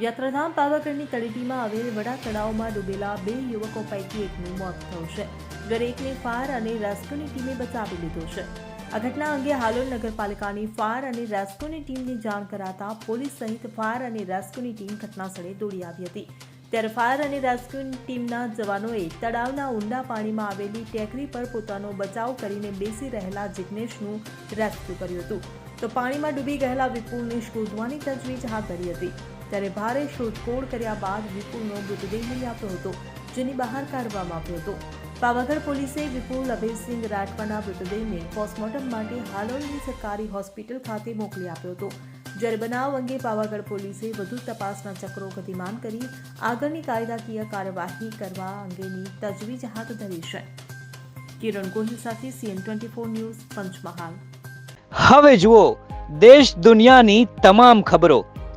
યાત્રાધામ પાવાગઢની તળેટીમાં આવેલ વડા તળાવમાં ડૂબેલા બે યુવકો પૈકી એકનું મોત થયું છે. જ્યારે એકને ફાયર અને રેસ્ક્યુની ટીમે બચાવી લીધો છે. આ ઘટના અંગે હાલોલ નગરપાલિકાની ફાયર અને રેસ્ક્યુની ટીમને જાણ કરાતા પોલીસ સહિત ફાયર અને રેસ્ક્યુની ટીમ ઘટનાસ્થળે દોડી આવી હતી. ત્યારે ફાયર અને રેસ્ક્યુ ટીમના જવાનોએ તળાવના ઊંડા પાણીમાં આવેલી ટેકરી પર પોતાનો બચાવ કરીને બેસી રહેલા જિગ્નેશનું રેસ્ક્યુ કર્યું હતું. તો પાણીમાં ડૂબી ગયેલા વિપુલને શોધવાની તજવીજ હાથ ધરી હતી. ત્યારે ભારે શોધખોળ કર્યા બાદ વિપુલનો મૃતદેહ મળી આવ્યો હતો, જેની બહાર કાઢવામાં આવ્યો હતો. પાવાગઢ પોલીસે વિપુલ અભયસિંહ રાઠવાના મૃતદેહને પોસ્ટમોર્ટમ માટે હાલોલની સરકારી હોસ્પિટલ ખાતે મોકલી આપ્યો હતો. જ્યારે બનાવ અંગે પાવાગઢ પોલીસે વધુ તપાસના ચક્રો ગતિમાન કરી આગળની કાયદાકીય કાર્યવાહી કરવા અંગેની તજવીજ હાથ ધરી છે. કિરણ ગોહિલ સાથે CN twenty four news Panchmahal. હવે જુઓ, દેશ દુનિયાની તમામ ખબરો.